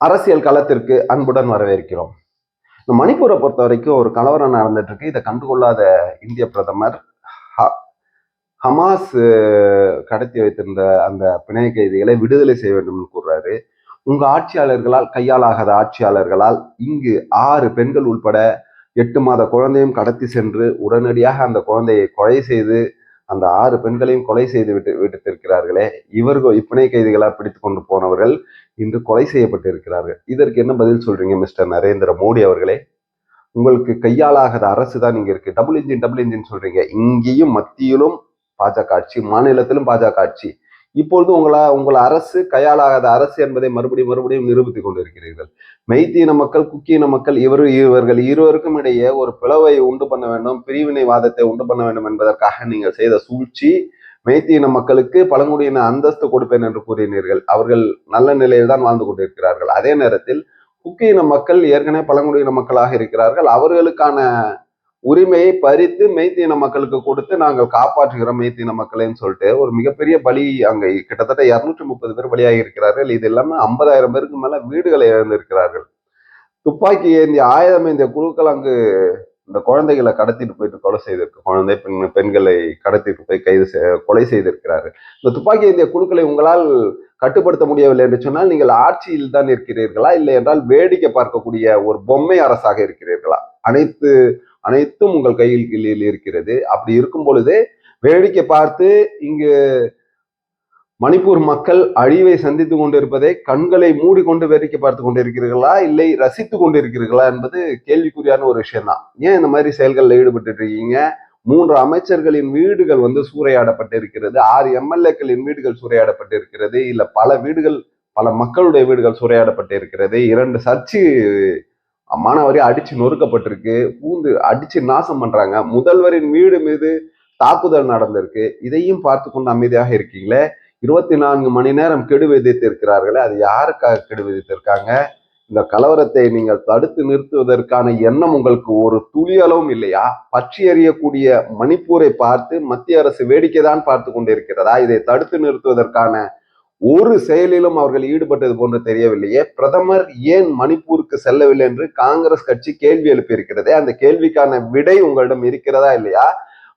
அரசியல் களத்திற்கு அன்புடன் வரவேற்கிறோம். இந்த மணிப்பூரை பொறுத்த வரைக்கும் ஒரு கலவரம் நடந்துட்டு இருக்கு இதை கண்டுகொள்ளாத இந்திய பிரதமர் ஹ- ஹமாஸ் கடத்தி வைத்திருந்த அந்த பிணை கைதிகளை விடுதலை செய்ய வேண்டும் கூறுறாரு. உங்க ஆட்சியாளர்களால் கையாலாகாத ஆட்சியாளர்களால் இங்கு ஆறு பெண்கள் உள்பட எட்டு மாத குழந்தையும் கடத்தி சென்று உடனடியாக அந்த குழந்தையை கொலை செய்து அந்த ஆறு பெண்களையும் கொலை செய்து விட்டு விடுத்திருக்கிறார்களே இவர்கள் இப்பிணை கைதிகளாக பிடித்து கொண்டு போனவர்கள் இன்று கொலை செய்யப்பட்டு இருக்கிறார்கள் இதற்கு என்ன பதில் சொல்றீங்க மிஸ்டர் நரேந்திர மோடி அவர்களே? உங்களுக்கு கையாளாகாத அரசு தான் இங்க இருக்கு. டபுள் இன்ஜின் டபுள் இன்ஜின் சொல்றீங்க. இங்கேயும் மத்தியிலும் பாஜக ஆட்சி மாநிலத்திலும் பாஜக ஆட்சி இப்பொழுது உங்களா உங்கள் அரசு கையாளாகாத அரசு என்பதை மறுபடியும் மறுபடியும் நிரூபித்துக் கொண்டிருக்கிறீர்கள். மெய்த்தீன மக்கள் குக்கியின மக்கள் இவர் இவர்கள் இருவருக்கும் இடையே ஒரு பிளவை உண்டு பண்ண வேண்டும் பிரிவினைவாதத்தை உண்டு பண்ண வேண்டும் என்பதற்காக நீங்கள் செய்த சூழ்ச்சி மெய்த்தீன மக்களுக்கு பழங்குடியின அந்தஸ்து கொடுப்பேன் என்று கூறினீர்கள். அவர்கள் நல்ல நிலையில் தான் வாழ்ந்து கொண்டிருக்கிறார்கள். அதே நேரத்தில் குக்கியின மக்கள் ஏற்கனவே பழங்குடியின மக்களாக இருக்கிறார்கள். அவர்களுக்கான உரிமையை பறித்து மெய்த்தீன மக்களுக்கு கொடுத்து நாங்கள் காப்பாற்றுகிறோம் மெய்த்தீன மக்களைன்னு சொல்லிட்டு ஒரு மிகப்பெரிய பலி அங்க கிட்டத்தட்ட இருநூற்றி முப்பது பேர் பலியாகி இருக்கிறார்கள் இது எல்லாமே ஐம்பதாயிரம் பேருக்கு மேல வீடுகளை இழந்திருக்கிறார்கள். துப்பாக்கி ஏந்திய ஆயுதம் ஏந்திய குழுக்கள் அங்கு இந்த குழந்தைகளை கடத்திட்டு போயிட்டு கொலை செய்திருக்கு. குழந்தை பெண் பெண்களை கடத்திட்டு போய் கைது செய்- கொலை செய்திருக்கிறார்கள். இந்த துப்பாக்கி ஏந்திய குழுக்களை உங்களால் கட்டுப்படுத்த முடியவில்லை என்று சொன்னால் நீங்கள் ஆட்சியில் தான் இருக்கிறீர்களா? இல்லை என்றால் வேடிக்கை பார்க்கக்கூடிய ஒரு பொம்மை அரசாக இருக்கிறீர்களா? அனைத்து அனைத்தும் உங்கள் கையில் கீழில் இருக்கிறது. அப்படி இருக்கும் பொழுது வேடிக்கை பார்த்து இங்கு மணிப்பூர் மக்கள் அழிவை சந்தித்து கொண்டிருப்பதை கண்களை மூடிக்கொண்டு வேடிக்கை பார்த்து கொண்டிருக்கிறீர்களா? இல்லை ரசித்து கொண்டிருக்கிறீர்களா? என்பது கேள்விக்குறியான ஒரு விஷயம் தான் ஏன் இந்த மாதிரி செயல்களில் ஈடுபட்டு இருக்கீங்க? மூன்று அமைச்சர்களின் வீடுகள் வந்து சூறையாடப்பட்டு இருக்கிறது ஆறு எம்எல்ஏக்களின் வீடுகள் சூறையாடப்பட்டு இருக்கிறது இல்ல பல வீடுகள் பல மக்களுடைய வீடுகள் சூறையாடப்பட்டு இருக்கிறது இரண்டு சர்ச்சு மாணவரி அடிச்சு நொறுக்கப்பட்டிருக்கு பூந்து அடிச்சு நாசம் பண்றாங்க. முதல்வரின் வீடு மீது தாக்குதல் நடந்திருக்கு. இதையும் பார்த்து கொண்டு அமைதியாக இருக்கீங்களே. இருபத்தி நான்கு மணி நேரம் கெடு விதித்திருக்கிறார்களே. அது யாருக்காக கெடு விதித்திருக்காங்க? இந்த கலவரத்தை நீங்கள் தடுத்து நிறுத்துவதற்கான எண்ணம் உங்களுக்கு ஒரு துளியளவும் இல்லையா? பற்றி எறியக்கூடிய மணிப்பூரை பார்த்து மத்திய அரசு வேடிக்கை தான் பார்த்து கொண்டிருக்கிறதா? இதை தடுத்து நிறுத்துவதற்கான ஒரு செயலிலும் அவர்கள் ஈடுபட்டது போன்று தெரியவில்லையே. பிரதமர் ஏன் மணிப்பூருக்கு செல்லவில்லை என்று காங்கிரஸ் கட்சி கேள்வி எழுப்பியிருக்கிறதே. அந்த கேள்விக்கான விடை உங்களிடம் இருக்கிறதா இல்லையா?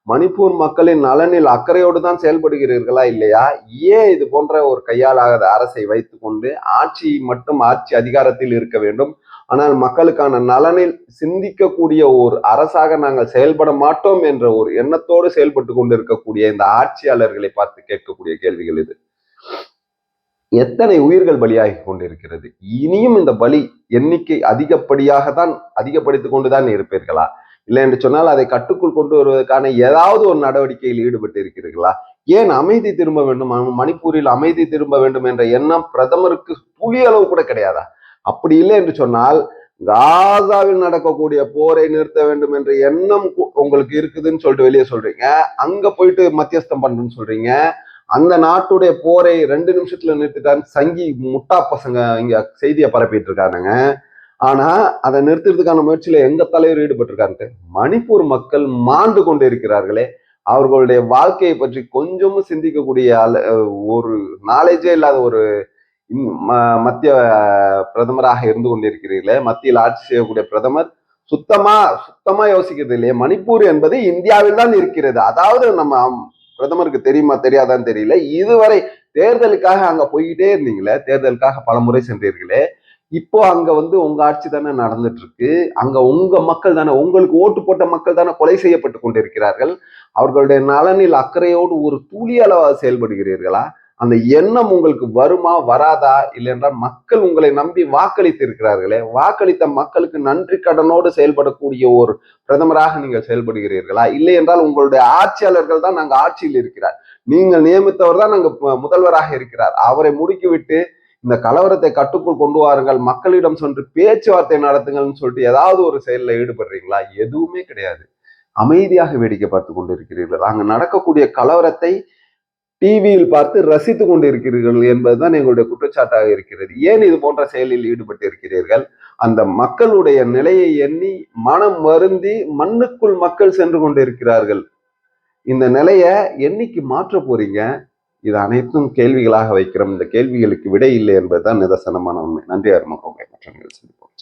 மணிப்பூர் மக்களின் நலனில் அக்கறையோடு தான் செயல்படுகிறீர்களா இல்லையா? ஏன் இது போன்ற ஒரு கையாளாகாத அரசை வைத்துக்கொண்டு ஆட்சி மட்டும் ஆட்சி அதிகாரத்தில் இருக்க வேண்டும்? ஆனால் மக்களுக்கான நலனில் சிந்திக்கக்கூடிய ஒரு அரசாக நாங்கள் செயல்பட மாட்டோம் என்ற ஒரு எண்ணத்தோடு செயல்பட்டு கொண்டிருக்கக்கூடிய இந்த ஆட்சியாளர்களை பார்த்து கேட்கக்கூடிய கேள்விகள் இது. எத்தனை உயிர்கள் பலியாகி கொண்டிருக்கிறது? இனியும் இந்த பலி எண்ணிக்கை அதிகப்படியாக தான் அதிகப்படுத்திக் கொண்டுதான் இருப்பீர்களா? இல்லை என்று சொன்னால் அதை கட்டுக்குள் கொண்டு வருவதற்கான ஏதாவது ஒரு நடவடிக்கையில் ஈடுபட்டு இருக்கிறீர்களா? ஏன் அமைதி திரும்ப வேண்டும்? மணிப்பூரில் அமைதி திரும்ப வேண்டும் என்ற எண்ணம் பிரதமருக்கு புலி அளவு கூட கிடையாதா? அப்படி இல்லை என்று சொன்னால் காசாவில் நடக்கக்கூடிய போரை நிறுத்த வேண்டும் என்ற எண்ணம் கு- உங்களுக்கு இருக்குதுன்னு சொல்லிட்டு வெளியே சொல்றீங்க. அங்க போயிட்டு மத்தியஸ்தம் பண்ணுன்னு சொல்றீங்க. அந்த நாட்டுடைய போரை ரெண்டு நிமிஷத்துல நிறுத்திட்டான்னு சங்கி முட்டா பசங்க இங்க செய்தியை பரப்பிட்டு இருக்கானுங்க ஆனா அதை நிறுத்துறதுக்கான முயற்சியில எங்க தலைவர் ஈடுபட்டிருக்காருன்ட்டு மணிப்பூர் மக்கள் மாண்டு கொண்டு இருக்கிறார்களே அவர்களுடைய வாழ்க்கையை பற்றி கொஞ்சமும் சிந்திக்கக்கூடிய ஆள- ஒரு நாலேஜே இல்லாத ஒரு ம- மத்திய பிரதமராக இருந்து கொண்டிருக்கிறீர்களே. மத்தியில் ஆட்சி செய்யக்கூடிய பிரதமர் சுத்தமா சுத்தமா யோசிக்கிறது இல்லையே. மணிப்பூர் என்பது இந்தியாவில் தான் இருக்கிறது. அதாவது நம்ம பிரதமருக்கு தெரியுமா தெரியாதான்னு தெரியல. இதுவரை தேர்தலுக்காக அங்க போய்கிட்டே இருந்தீங்களே தேர்தலுக்காக பல முறை சென்றீர்களே இப்போ அங்க வந்து உங்க ஆட்சி தானே நடந்துட்டு இருக்கு அங்க உங்க மக்கள் தானே உங்களுக்கு ஓட்டு போட்ட மக்கள் தானே கொலை செய்யப்பட்டு கொண்டிருக்கிறார்கள். அவர்களுடைய நலனில் அக்கறையோடு ஒரு துளி அளவாக செயல்படுகிறீர்களா? அந்த எண்ணம் உங்களுக்கு வருமா வராதா இல்லை என்றால் மக்கள் உங்களை நம்பி வாக்களித்து இருக்கிறார்களே வாக்களித்த மக்களுக்கு நன்றி கடனோடு செயல்படக்கூடிய ஒரு பிரதமராக நீங்கள் செயல்படுகிறீர்களா? இல்லை என்றால் உங்களுடைய ஆட்சியாளர்கள் தான் நாங்கள் ஆட்சியில் இருக்கிறார். நீங்கள் நியமித்தவர் தான் நாங்கள் முதல்வராக இருக்கிறார். அவரை முடுக்கிவிட்டு இந்த கலவரத்தை கட்டுக்குள் கொண்டு வாருங்கள் மக்களிடம் சென்று பேச்சுவார்த்தை நடத்துங்கள்னு சொல்லிட்டு ஏதாவது ஒரு செயலில் ஈடுபடுறீங்களா? எதுவுமே கிடையாது. அமைதியாக வேடிக்கை பார்த்து கொண்டிருக்கிறீர்கள். அங்கு நடக்கக்கூடிய கலவரத்தை டிவியில் பார்த்து ரசித்து கொண்டிருக்கிறீர்கள் என்பதுதான் எங்களுடைய குற்றச்சாட்டாக இருக்கிறது. ஏன் இது போன்ற செயலில் ஈடுபட்டு இருக்கிறீர்கள் அந்த மக்களுடைய நிலையை எண்ணி மனம் வருந்தி மண்ணுக்குள் மக்கள் சென்று கொண்டிருக்கிறார்கள். இந்த நிலையை என்னைக்கு மாற்ற போறீங்க? இது அனைத்தும் கேள்விகளாக வைக்கிறோம். இந்த கேள்விகளுக்கு விடை இல்லை என்பதுதான் நிதர்சனமான உண்மை. நன்றி அருமகம் மற்ற சந்திப்போம்.